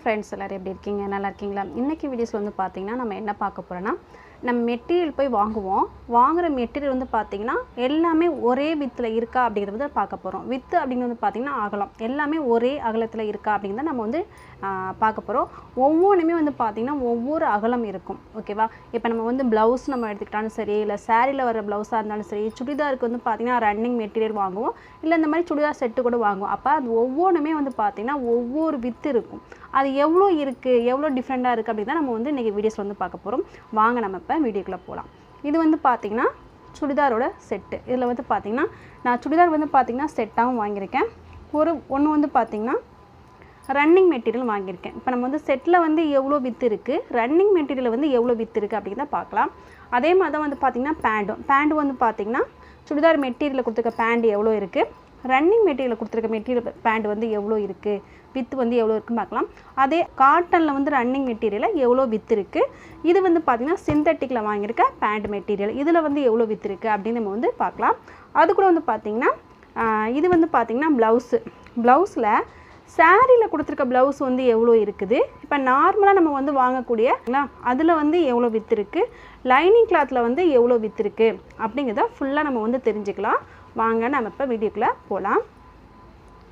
Friends எல்லோரும் எப்படி இருக்கீங்க? நல்லா இருக்கீங்களா? இன்றைக்கி வீடியோஸில் வந்து பார்த்தீங்கன்னா நம்ம என்ன பார்க்க போகிறோன்னா நம்ம மெட்டீரியல் போய் வாங்குவோம். வாங்குகிற மெட்டீரியல் வந்து பார்த்திங்கன்னா எல்லாமே ஒரே வித்தில் இருக்கா அப்படிங்கிறத வந்து பார்க்க போகிறோம் வித்து அப்படிங்கிறது வந்து பார்த்திங்கன்னா அகலம். எல்லாமே ஒரே அகலத்தில் இருக்கா அப்படிங்கிறத நம்ம வந்து பார்க்க போகிறோம் ஒவ்வொன்றுமே வந்து பார்த்திங்கன்னா ஒவ்வொரு அகலம் இருக்கும். ஓகேவா இப்போ நம்ம வந்து ப்ளவுஸ் நம்ம எடுத்துக்கிட்டாலும் சரி இல்லை சேரீயில் வர ப்ளவுஸாக இருந்தாலும் சரி சுடிதாருக்கு வந்து பார்த்திங்கன்னா ரன்னிங் மெட்டீரியல் வாங்குவோம். இல்லை இந்த மாதிரி சுடிதார் செட்டு கூட வாங்குவோம். அப்போ அது ஒவ்வொன்றுமே வந்து பார்த்திங்கன்னா ஒவ்வொரு வித்து இருக்கும். அது எவ்வளோ இருக்குது எவ்வளோ டிஃப்ரெண்ட்டாக இருக்குது அப்படின்னு தான் நம்ம வந்து இன்றைக்கி வீடியோஸில் வந்து பார்க்க போகிறோம் வாங்க நம்ம இப்போ வீடியோக்குள்ளே போகலாம். இது வந்து பார்த்திங்கன்னா சுடிதாரோட செட்டு இதில் வந்து பார்த்திங்கன்னா நான் சுடிதார் வந்து பார்த்திங்கன்னா செட்டாகவும் வாங்கியிருக்கேன். ஒரு ஒன்று வந்து பார்த்திங்கன்னா ரன்னிங் மெட்டீரியல் வாங்கியிருக்கேன். இப்போ நம்ம வந்து செட்டில் வந்து எவ்வளோ வித்து இருக்குது ரன்னிங் மெட்டீரியல் வந்து எவ்வளோ வித்து இருக்குது அப்படிங்கிறத பார்க்கலாம். அதே மாதிரி தான் வந்து பார்த்திங்கன்னா பேண்டும் பேண்ட் வந்து பார்த்திங்கன்னா சுடிதார் மெட்டீரியலில் கொடுத்துருக்க பேண்ட் எவ்வளோ இருக்குது ரன்னிங் மெட்டீரியல் கொடுத்துருக்க மெட்டீரியல் பேண்ட் வந்து எவ்வளோ இருக்குது வித்து வந்து எவ்வளோ இருக்குன்னு பார்க்கலாம். அதே காட்டனில் வந்து ரன்னிங் மெட்டீரியலில் எவ்வளோ வித்து இருக்குது இது வந்து பார்த்திங்கன்னா சிந்தட்டிக்கில் வாங்கியிருக்க பேண்ட் மெட்டீரியல் இதில் வந்து எவ்வளோ வித்து இருக்குது அப்படின்னு நம்ம வந்து பார்க்கலாம். அது கூட வந்து பார்த்திங்கன்னா இது வந்து பார்த்திங்கன்னா ப்ளவுஸு ப்ளவுஸில் சாரியில் கொடுத்துருக்க ப்ளவுஸ் வந்து எவ்வளோ இருக்குது? இப்போ நார்மலாக நம்ம வந்து வாங்கக்கூடிய அதில் வந்து எவ்வளோ வித்து இருக்குது லைனிங் கிளாத்தில் வந்து எவ்வளோ வித்து இருக்குது அப்படிங்கிறத ஃபுல்லாக நம்ம வந்து தெரிஞ்சுக்கலாம். வாங்க நம்ம இப்போ வீடியோக்குள்ளே போகலாம்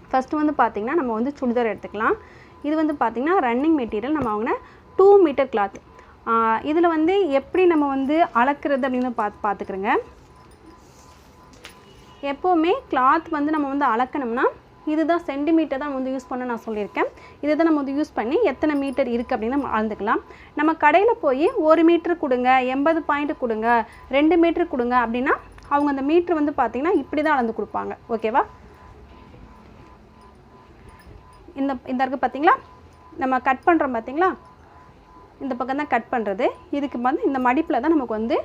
ஃபஸ்ட்டு வந்து பார்த்திங்கன்னா நம்ம வந்து சுடிதார் எடுத்துக்கலாம். இது வந்து பார்த்திங்கன்னா ரன்னிங் மெட்டீரியல் நம்ம வாங்கின டூ மீட்டர் கிளாத் இதில் வந்து எப்படி நம்ம வந்து அளக்கிறது அப்படின்னு பார்த்து பார்த்துக்கிறோங்க எப்போவுமே கிளாத் வந்து நம்ம வந்து அளக்கணும்னா இதுதான் சென்டிமீட்டர் தான் வந்து யூஸ் பண்ண நான் சொல்லியிருக்கேன். இதை தான் நம்ம வந்து யூஸ் பண்ணி எத்தனை மீட்டர் இருக்குது அப்படின்னு நம்ம அளந்துக்கலாம். நம்ம கடையில் போய் ஒரு மீட்ரு கொடுங்க எண்பது பாயிண்ட் கொடுங்க ரெண்டு மீட்ரு கொடுங்க அப்படின்னா அவங்க அந்த மீட்ரு வந்து பார்த்திங்கன்னா இப்படி தான் அளந்து கொடுப்பாங்க. ஓகேவா? இந்த இந்த இருக்கு பார்த்தீங்களா நம்ம கட் பண்ணுறோம் பார்த்திங்களா இந்த பக்கம் தான் கட் பண்ணுறது இதுக்கு வந்து இந்த மடிப்பில் தான் நமக்கு வந்து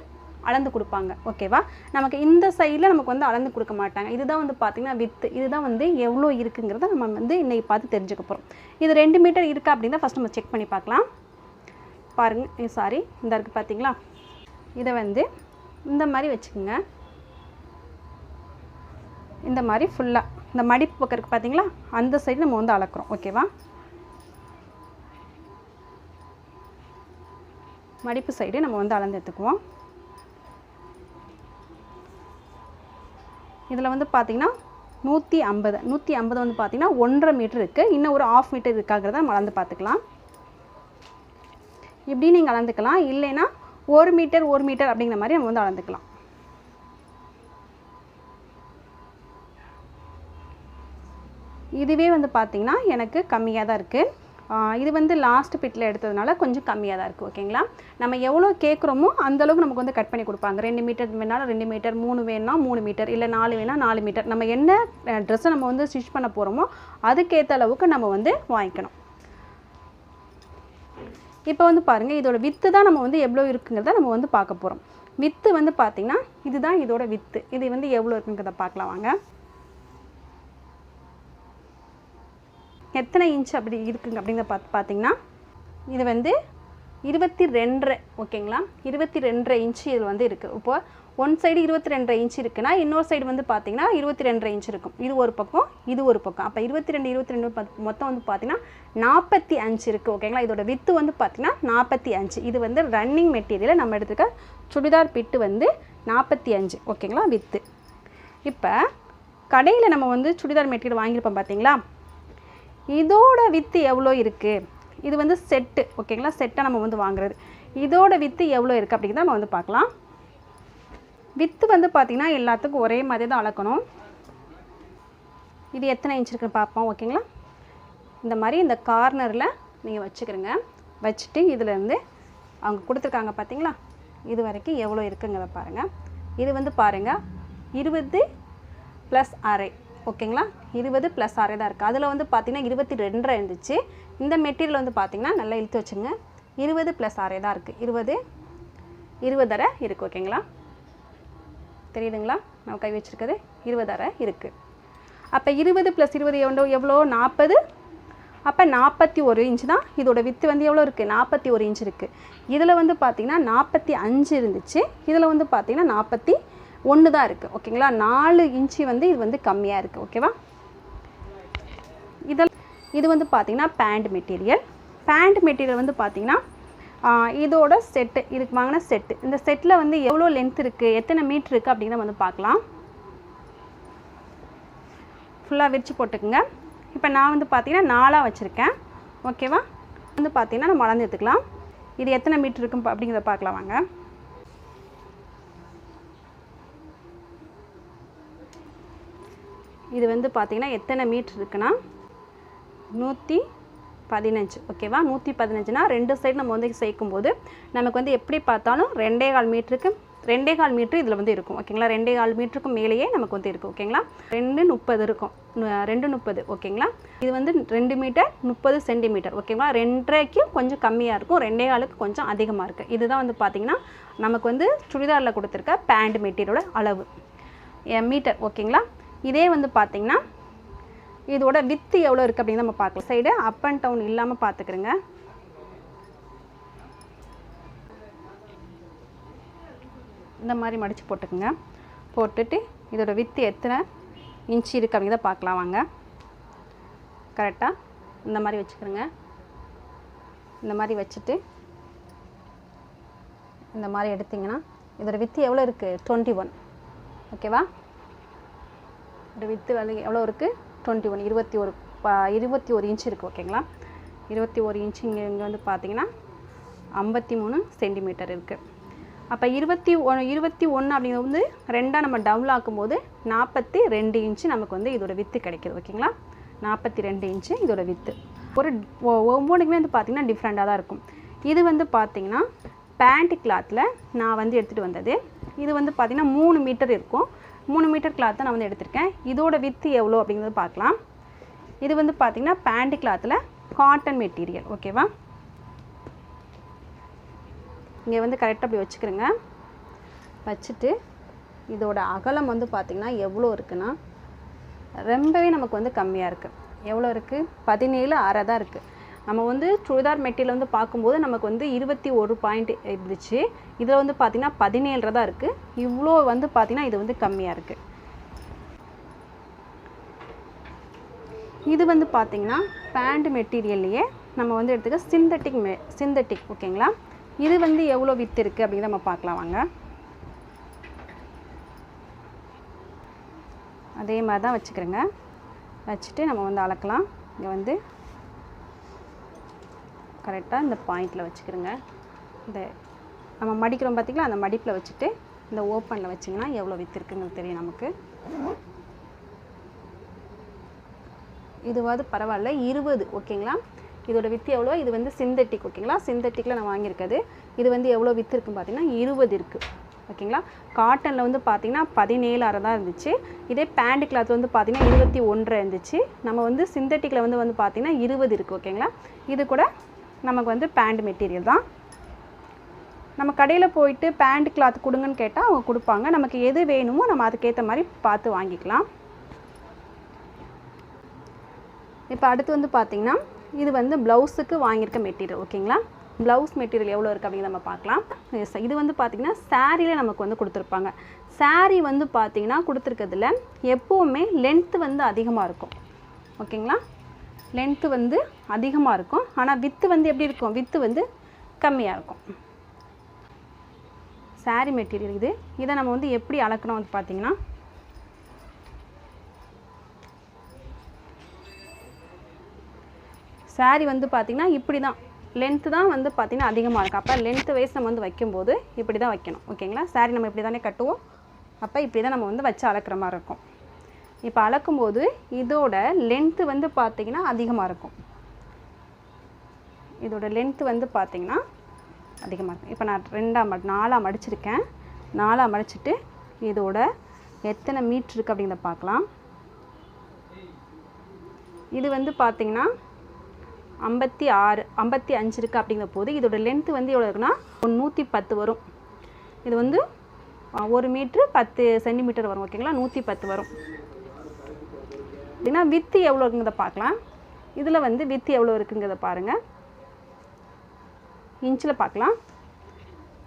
அளந்து கொடுப்பாங்க. ஓகேவா? நமக்கு இந்த சைடில் நமக்கு வந்து அளந்து கொடுக்க மாட்டாங்க. இதுதான் வந்து பார்த்திங்கன்னா வித்து இதுதான் வந்து எவ்வளோ இருக்குங்கிறத நம்ம வந்து இன்னைக்கு பார்த்து தெரிஞ்சுக்க போகிறோம் இது ரெண்டு மீட்டர் இருக்கா அப்படின்னு ஃபஸ்ட் நம்ம செக் பண்ணி பார்க்கலாம். பாருங்கள் சாரி இந்த இருக்குது பார்த்தீங்களா இதை வந்து இந்த மாதிரி வச்சுக்கோங்க. இந்த மாதிரி ஃபுல்லாக இந்த மடிப்பு பக்கம் இருக்குது பார்த்தீங்களா அந்த சைடு நம்ம வந்து அளக்குறோம். ஓகேவா மடிப்பு சைடு நம்ம வந்து அளந்து எடுத்துக்குவோம். இதில் வந்து பார்த்திங்கன்னா நூற்றி ஐம்பது. நூற்றி ஐம்பது வந்து பார்த்திங்கன்னா ஒன்றரை மீட்டர் இருக்குது இன்னும் ஒரு ஆஃப் மீட்டர் இருக்காங்கிறத நம்ம அளந்து பார்த்துக்கலாம் இப்படி நீங்கள் அளந்துக்கலாம். இல்லைன்னா ஒரு மீட்டர் ஒரு மீட்டர் அப்படிங்கிற மாதிரி நம்ம வந்து அளந்துக்கலாம். இதுவே வந்து பார்த்திங்கன்னா எனக்கு கம்மியாக தான் இருக்குது இது வந்து லாஸ்ட் பிட்டில் எடுத்ததுனால கொஞ்சம் கம்மியாக தான் இருக்குது ஓகேங்களா? நம்ம எவ்வளோ கேட்குறோமோ அந்தளவுக்கு நமக்கு வந்து கட் பண்ணி கொடுப்பாங்க. ரெண்டு மீட்டர் வேணாலும் ரெண்டு மீட்டர் மூணு வேணும்னா மூணு மீட்டர் இல்லை நாலு வேணால் நாலு மீட்டர் நம்ம என்ன ட்ரெஸ்ஸை நம்ம வந்து ஸ்டிச் பண்ண போகிறோமோ அதுக்கேற்ற அளவுக்கு நம்ம வந்து வாங்கிக்கணும். இப்போ வந்து பாருங்கள் இதோட வித்து தான் நம்ம வந்து எவ்வளோ இருக்குங்கிறத நம்ம வந்து பார்க்க போகிறோம் வித்து வந்து பார்த்திங்கன்னா இதுதான் இதோட வித்து இது வந்து எவ்வளோ இருக்குங்கிறத பார்க்கலாம் வாங்க. எத்தனை இன்ச் அப்படி இருக்குங்க அப்படிங்கிறத பார்த்து பார்த்தீங்கன்னா இது வந்து இருபத்தி ரெண்டரை ஓகேங்களா? இருபத்தி ரெண்டரை இன்ச்சு இது வந்து இருக்குது இப்போ ஒன் சைடு இருபத்தி ரெண்டரை இன்ச் இருக்குன்னா இன்னொரு சைடு வந்து பார்த்தீங்கன்னா இருபத்தி ரெண்டரை இன்ச் இருக்கும். இது ஒரு பக்கம் இது ஒரு பக்கம். அப்போ இருபத்தி ரெண்டு இருபத்தி ரெண்டு பத்- மொத்தம் வந்து பார்த்தீங்கன்னா நாற்பத்தி அஞ்சு இருக்குது ஓகேங்களா? இதோட வித்து வந்து பார்த்தீங்கன்னா நாற்பத்தி அஞ்சு. இது வந்து ரன்னிங் மெட்டீரியலை நம்ம எடுத்துக்க சுடிதார் பிட்டு வந்து நாற்பத்தி அஞ்சு ஓகேங்களா? வித்து இப்போ கடையில் நம்ம வந்து சுடிதார் மெட்டீரியல் வாங்கியிருப்போம் பார்த்தீங்களா இதோட வித்து எவ்வளோ இருக்குது இது வந்து செட்டு ஓகேங்களா செட்டை நம்ம வந்து வாங்குறது. இதோட வித்து எவ்வளோ இருக்குது அப்படிங்கிறத நம்ம வந்து பார்க்கலாம். வித்து வந்து பார்த்திங்கன்னா எல்லாத்துக்கும் ஒரே மாதிரி தான் அளக்கணும். இது எத்தனை இன்ச் இருக்குன்னு பார்ப்போம் ஓகேங்களா இந்த மாதிரி இந்த கார்னரில் நீங்கள் வச்சுக்கிறங்க வச்சுட்டு இதுலேருந்து அவங்க கொடுத்துருக்காங்க பார்த்தீங்களா? இது வரைக்கும் எவ்வளோ இருக்குங்கிறத பாருங்கள் இது வந்து பாருங்கள் இருபது ப்ளஸ் அரை. ஓகேங்களா? இருபது ப்ளஸ் ஆறே தான் இருக்குது அதில் வந்து பார்த்திங்கன்னா இருபத்தி ரெண்டரை இருந்துச்சு. இந்த மெட்டீரியல் வந்து பார்த்திங்கன்னா நல்லா இழுத்து வச்சுங்க இருபது ப்ளஸ் ஆறே தான் இருக்குது இருபது இருபதரை இருக்குது ஓகேங்களா? தெரியுதுங்களா? நம்ம கை வச்சுருக்கிறது இருபதரை இருக்குது அப்போ இருபது ப்ளஸ் இருபது எவ்வளோ? எவ்வளோ? நாற்பது. அப்போ நாற்பத்தி ஒரு இன்ச் தான். இதோட வித்து வந்து எவ்வளோ இருக்குது நாற்பத்தி ஒரு இன்ச் இருக்குது இதில் வந்து பார்த்திங்கன்னா நாற்பத்தி அஞ்சு இருந்துச்சு. இதில் வந்து பார்த்திங்கன்னா நாற்பத்தி ஒன்று தான் இருக்குது ஓகேங்களா? நாலு இன்ச்சு வந்து இது வந்து கம்மியாக இருக்குது ஓகேவா? இதில் இது வந்து பார்த்திங்கன்னா பேண்ட் மெட்டீரியல் பேண்ட் மெட்டீரியல் வந்து பார்த்திங்கன்னா இதோட செட்டு இதுக்கு வாங்கின செட்டு இந்த செட்டில் வந்து எவ்வளோ லென்த் இருக்குது எத்தனை மீட்ரு இருக்குது அப்படிங்கிறத வந்து பார்க்கலாம் ஃபுல்லாக விரித்து போட்டுக்குங்க. இப்போ நான் வந்து பார்த்திங்கன்னா நாலாக வச்சுருக்கேன் ஓகேவா? வந்து பார்த்திங்கன்னா நம்ம அளந்து எடுத்துக்கலாம். இது எத்தனை மீட்ரு இருக்கும் அப்படிங்கிறத பார்க்கலாம் வாங்க. இது வந்து பார்த்தீங்கன்னா எத்தனை மீட்ரு இருக்குன்னா? நூற்றி பதினஞ்சு ஓகேவா நூற்றி பதினஞ்சுனா ரெண்டு சைடு நம்ம வந்து சேர்க்கும்போது நமக்கு வந்து எப்படி பார்த்தாலும் ரெண்டே கால் மீட்டருக்கு ரெண்டே கால் மீட்ரு இதில் வந்து இருக்கும் ஓகேங்களா ரெண்டே கால் மீட்டருக்கு மேலேயே நமக்கு வந்து இருக்கும் ஓகேங்களா ரெண்டு முப்பது இருக்கும் ரெண்டு முப்பது ஓகேங்களா இது வந்து ரெண்டு மீட்டர் முப்பது சென்டிமீட்டர் ஓகேங்களா ரெண்டரைக்கு கொஞ்சம் கம்மியாக இருக்கும் ரெண்டே காலுக்கு கொஞ்சம் அதிகமாக இருக்குது இதுதான் வந்து பார்த்திங்கன்னா நமக்கு வந்து சுடிதாரில் கொடுத்துருக்க பேண்ட் மெட்டீரியலோட அளவு மீட்டர் ஓகேங்களா இதே வந்து பார்த்திங்கன்னா இதோட வித்து எவ்வளோ இருக்குது அப்படின்னு நம்ம பார்க்கலாம். சைடு அப் அண்ட் டவுன் இல்லாமல் பார்த்துக்கிறோங்க இந்த மாதிரி மடித்து போட்டுக்குங்க. போட்டுட்டு இதோட வித்து எத்தனை இன்ச்சு இருக்குது அப்படிங்கிறத பார்க்கலாம் வாங்க. கரெக்டாக இந்த மாதிரி வச்சுக்கிறோங்க. இந்த மாதிரி வச்சுட்டு இந்த மாதிரி எடுத்திங்கன்னா இதோட வித்து எவ்வளோ இருக்குது டுவெண்ட்டி ஒன் ஓகேவா வித்து வந்து எவ்வளோ இருக்குது டுவெண்ட்டி ஒன் இருபத்தி ஒரு பா இருபத்தி ஒரு இன்ச் இருக்குது ஓகேங்களா இருபத்தி ஒரு இன்ச் இங்கே இங்கே வந்து பார்த்தீங்கன்னா ஐம்பத்தி மூணு சென்டிமீட்டர் இருக்குது அப்போ இருபத்தி ஒ இருபத்தி ஒன்று அப்படிங்கிறது வந்து ரெண்டாக நம்ம டபுள் ஆக்கும்போது நாற்பத்தி ரெண்டு இன்ச்சு நமக்கு வந்து இதோட வித்து கிடைக்கிது ஓகேங்களா நாற்பத்தி ரெண்டு இன்ச்சு இதோட வித்து ஒரு ஒவ்வொன்றுக்குமே வந்து பார்த்திங்கன்னா டிஃப்ரெண்ட்டாக தான் இருக்கும். இது வந்து பார்த்திங்கன்னா பேண்ட் கிளாத்தில் நான் வந்து எடுத்துகிட்டு வந்தது. இது வந்து பார்த்திங்கன்னா மூணு மீட்டர் இருக்கும். மூணு மீட்டர் கிளாத்தை நான் வந்து எடுத்திருக்கேன். இதோட வித்து எவ்வளோ அப்படிங்கிறது பார்க்கலாம். இது வந்து பார்த்திங்கன்னா பேண்ட் கிளாத்தில் காட்டன் மெட்டீரியல் ஓகேவா இங்கே வந்து கரெக்டாக அப்படி வச்சுக்கிறேங்க. வச்சுட்டு இதோட அகலம் வந்து பார்த்திங்கன்னா எவ்வளோ இருக்குன்னா ரொம்பவே நமக்கு வந்து கம்மியாக இருக்குது எவ்வளோ இருக்குது பதினேழு அரை தான் இருக்குது நம்ம வந்து சுடிதார் மெட்டீரியல் வந்து பார்க்கும்போது நமக்கு வந்து இருபத்தி ஒரு பாயிண்ட் இருந்துச்சு. இதில் வந்து பார்த்திங்கன்னா பதினேழு தான் இருக்குது இவ்வளோ வந்து பார்த்திங்கன்னா இது வந்து கம்மியாக இருக்குது இது வந்து பார்த்திங்கன்னா பேண்ட் மெட்டீரியல்லையே நம்ம வந்து எடுத்துக்க சிந்தட்டிக் மெ சிந்தட்டிக் ஓகேங்களா? இது வந்து எவ்வளோ வித்து இருக்குது அப்படிங்கிறத நம்ம பார்க்கலாம் வாங்க. அதே மாதிரி தான் வச்சுக்கிறேங்க. வச்சுட்டு நம்ம வந்து அளக்கலாம். இங்கே வந்து கரெக்டாக இந்த பாயிண்டில் வச்சுக்கிறோங்க இந்த நம்ம மடிக்கிறோம் பார்த்திங்களா? அந்த மடிப்பில் வச்சுட்டு இந்த ஓப்பனில் வச்சிங்கன்னா எவ்வளோ வித்து இருக்குங்கிறது தெரியும் நமக்கு. இதுவாது பரவாயில்ல. இருபது ஓகேங்களா? இதோட வித்து எவ்வளோ இது வந்து சிந்தட்டிக் ஓகேங்களா? சிந்தட்டிக்கில் நான் வாங்கியிருக்கிறது இது வந்து எவ்வளோ வித்து இருக்குன்னு பார்த்தீங்கன்னா இருபது இருக்குது ஓகேங்களா? காட்டனில் வந்து பார்த்திங்கன்னா பதினேழு அரை தான் இருந்துச்சு. இதே பேண்ட் கிளாத் வந்து பார்த்தீங்கன்னா இருபத்தி ஒன்றரை இருந்துச்சு. நம்ம வந்து சிந்தட்டிக்கில் வந்து வந்து பார்த்தீங்கன்னா இருபது இருக்குது ஓகேங்களா? இது கூட நமக்கு வந்து பேண்ட் மெட்டீரியல் தான். நம்ம கடையில் போயிட்டு பேண்ட் கிளாத் கொடுங்கன்னு கேட்டால் அவங்க கொடுப்பாங்க. நமக்கு எது வேணுமோ நம்ம அதுக்கேற்ற மாதிரி பார்த்து வாங்கிக்கலாம். இப்போ அடுத்து வந்து பார்த்தீங்கன்னா இது வந்து ப்ளவுஸுக்கு வாங்கியிருக்க மெட்டீரியல் ஓகேங்களா ப்ளவுஸ் மெட்டீரியல் எவ்வளோ இருக்குது அப்படின்னு நம்ம பார்க்கலாம். இது வந்து பார்த்திங்கன்னா சாரியில் நமக்கு வந்து கொடுத்துருப்பாங்க. saree வந்து பார்த்திங்கன்னா கொடுத்துருக்கிறதுல எப்போவுமே லென்த்து வந்து அதிகமாக இருக்கும். ஓகேங்களா லென்த்து வந்து அதிகமாக இருக்கும். ஆனால் வித்து வந்து எப்படி இருக்கும்? வித்து வந்து கம்மியாக இருக்கும். Saree மெட்டீரியல் இது. இதை நம்ம வந்து எப்படி அளக்கணும் வந்து பார்த்தீங்கன்னா saree வந்து பார்த்திங்கன்னா இப்படி தான் லென்த்து தான் வந்து பார்த்திங்கன்னா அதிகமாக இருக்கும். அப்போ லென்த்து வைஸ் நம்ம வந்து வைக்கும்போது இப்படி தான் வைக்கணும் ஓகேங்களா saree நம்ம இப்படி தானே கட்டுவோம். அப்போ இப்படி தான் நம்ம வந்து வச்சு அளக்கிற மாதிரி இருக்கும். இப்போ அளக்கும்போது இதோட லென்த்து வந்து பார்த்திங்கன்னா அதிகமாக இருக்கும். இதோட லென்த்து வந்து பார்த்திங்கன்னா அதிகமாக இருக்கும். இப்போ நான் ரெண்டாக ம நாலாக மடிச்சிருக்கேன் நாலாக மடிச்சிட்டு இதோட எத்தனை மீட்ரு இருக்குது அப்படிங்கிறத பார்க்கலாம். இது வந்து பார்த்திங்கன்னா ஐம்பத்தி ஆறு ஐம்பத்தி அஞ்சு இருக்குது அப்படிங்கிற போது இதோட லென்த்து வந்து எவ்வளோ இருக்குன்னா ஒரு நூற்றி பத்து வரும். இது வந்து ஒரு மீட்ரு பத்து சென்டிமீட்டர் வரும் ஓகேங்களா நூற்றி பத்து வரும். அப்படின்னா வித்து எவ்வளோ இருக்குங்கிறத பார்க்கலாம். இதில் வந்து வித்து எவ்வளோ இருக்குங்கிறத பாருங்கள் இன்ச்சில் பார்க்கலாம்.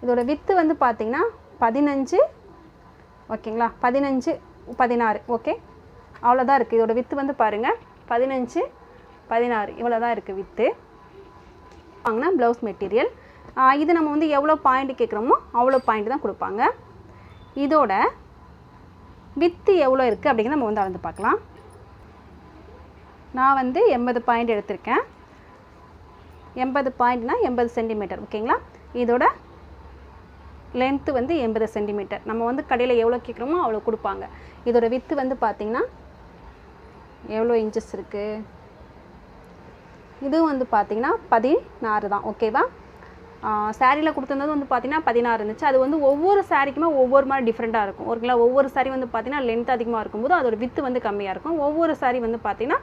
இதோட வித்து வந்து பார்த்திங்கன்னா பதினஞ்சு. ஓகேங்களா? பதினஞ்சு பதினாறு. ஓகே? அவ்வளோதான் இருக்குது இதோட வித்து வந்து பாருங்கள் பதினஞ்சு பதினாறு. இவ்வளோ தான் இருக்குது வித்து. வாங்கினா ப்ளவுஸ் மெட்டீரியல் இது நம்ம வந்து எவ்வளோ பாயிண்ட் கேட்குறோமோ அவ்வளோ பாயிண்ட் தான் கொடுப்பாங்க. இதோட வித்து எவ்வளோ இருக்குது அப்படிங்கிறத நம்ம வந்து அளந்து பார்க்கலாம். நான் வந்து எண்பது பாயிண்ட் எடுத்திருக்கேன். எண்பது பாயிண்ட்னா எண்பது சென்டிமீட்டர் ஓகேங்களா இதோட லென்த்து வந்து எண்பது சென்டிமீட்டர் நம்ம வந்து கடையில் எவ்வளோ கேட்குறோமோ அவ்வளோ கொடுப்பாங்க. இதோட வித்து வந்து பார்த்திங்கன்னா எவ்வளோ இன்ச்சஸ் இருக்குது இதுவும் வந்து பார்த்திங்கன்னா பதினாறு தான் ஓகேவா சாரியில் கொடுத்துருந்தது வந்து பார்த்திங்கன்னா பதினாறு இருந்துச்சு. அது வந்து ஒவ்வொரு சாரிக்குமே ஒவ்வொரு மாதிரி டிஃப்ரெண்ட்டாக இருக்கும். ஓகேங்களா ஒவ்வொரு சாரி வந்து பார்த்திங்கன்னா லென்த் அதிகமாக இருக்கும்போது அதோட வித்து வந்து கம்மியாக இருக்கும். ஒவ்வொரு சாரி வந்து பார்த்திங்கன்னா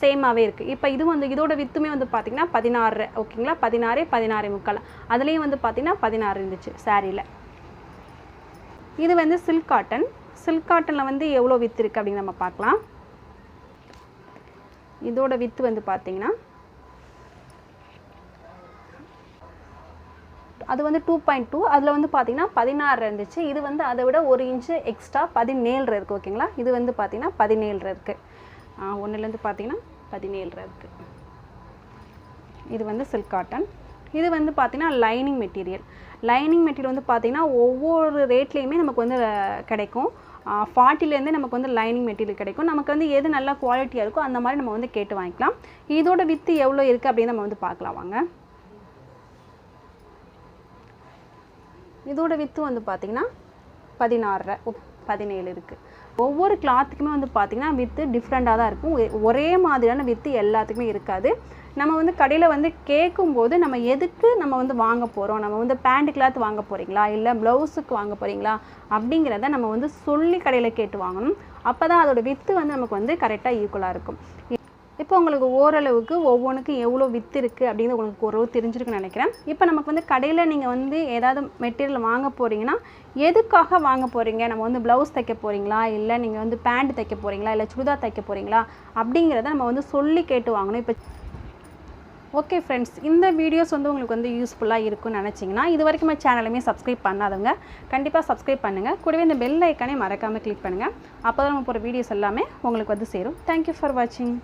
சேமாகவே இருக்குது இப்போ இது வந்து இதோட வித்துமே வந்து பார்த்திங்கன்னா பதினாறு ஓகேங்களா பதினாறு பதினாறு முக்கால். அதுலேயும் வந்து பார்த்திங்கன்னா பதினாறு இருந்துச்சு சாரியில் இது வந்து சில்க் காட்டன் சில்க் காட்டனில் வந்து எவ்வளோ வித்து இருக்குது அப்படின்னு நம்ம பார்க்கலாம். இதோட வித்து வந்து பார்த்திங்கன்னா அது வந்து டூ பாயிண்ட் டூ அதில் வந்து பார்த்தீங்கன்னா பதினாறு இருந்துச்சு. இது வந்து அதை விட ஒரு இன்ச்சு எக்ஸ்ட்ரா பதினேழு இருக்குது ஓகேங்களா? இது வந்து பார்த்தீங்கன்னா பதினேழு இருக்குது ஒன்றுலேருந்து பார்த்தீங்கன்னா பதினேழு இருக்குது இது வந்து சில்க் காட்டன் இது வந்து பார்த்தீங்கன்னா லைனிங் மெட்டீரியல் லைனிங் மெட்டீரியல் வந்து பார்த்தீங்கன்னா ஒவ்வொரு ரேட்லேயுமே நமக்கு வந்து கிடைக்கும். ஃபார்ட்டிலேருந்தே நமக்கு வந்து லைனிங் மெட்டீரியல் கிடைக்கும். நமக்கு வந்து எது நல்லா குவாலிட்டியாக இருக்கோ அந்த மாதிரி நம்ம வந்து கேட்டு வாங்கிக்கலாம். இதோட வித்து எவ்வளோ இருக்குது அப்படின்னு நம்ம வந்து பார்க்கலாம் வாங்க. இதோட வித்து வந்து பார்த்திங்கன்னா பதினாறரை பதினேழு இருக்குது ஒவ்வொரு கிளாத்துக்குமே வந்து பார்த்திங்கன்னா வித்து டிஃப்ரெண்ட்டாக தான் இருக்கும். ஒரே- ஒரே மாதிரியான வித்து எல்லாத்துக்குமே இருக்காது. நம்ம வந்து கடையில் வந்து கேட்கும்போது நம்ம எதுக்கு நம்ம வந்து வாங்க போகிறோம் நம்ம வந்து பேண்ட் கிளாத் வாங்க போகிறீங்களா இல்லை ப்ளவுஸுக்கு வாங்க போகிறீங்களா அப்படிங்கிறத நம்ம வந்து சொல்லி கடையில் கேட்டு வாங்கணும். அப்போ தான் அதோடய வித்து வந்து நமக்கு வந்து கரெக்டாக ஈக்குவலாக இருக்கும். இப்போ உங்களுக்கு ஓரளவுக்கு ஒவ்வொன்றுக்கும் எவ்வளோ வித்து இருக்குது அப்படின்னு உங்களுக்கு ஓரளவு தெரிஞ்சிருக்குன்னு நினைக்கிறேன். இப்போ நமக்கு வந்து கடையில் நீங்கள் வந்து ஏதாவது மெட்டீரியல் வாங்க போகிறீங்கன்னா எதுக்காக வாங்க போகிறீங்க நம்ம வந்து ப்ளவுஸ் தைக்க போகிறீங்களா இல்லை நீங்கள் வந்து பேண்ட் தைக்க போகிறீங்களா இல்லை சுடிதார் தைக்க போகிறீங்களா அப்படிங்கிறத நம்ம வந்து சொல்லி கேட்டு வாங்கணும். இப்போ ஓகே ஃப்ரெண்ட்ஸ் இந்த வீடியோஸ் வந்து உங்களுக்கு வந்து யூஸ்ஃபுல்லாக இருக்கும்னு நினச்சிங்கன்னா இது வரைக்கும் சேனலுமே சப்ஸ்கிரைப் பண்ணாதவங்க கண்டிப்பாக சப்ஸ்கிரைப் பண்ணுங்கள் கூடவே இந்த பெல் ஐக்கானே மறக்காமல் கிளிக் பண்ணுங்கள் அப்போ தான் நம்ம போகிற வீடியோஸ் எல்லாமே உங்களுக்கு வந்து சேரும். தேங்க்யூ ஃபார் வாட்சிங்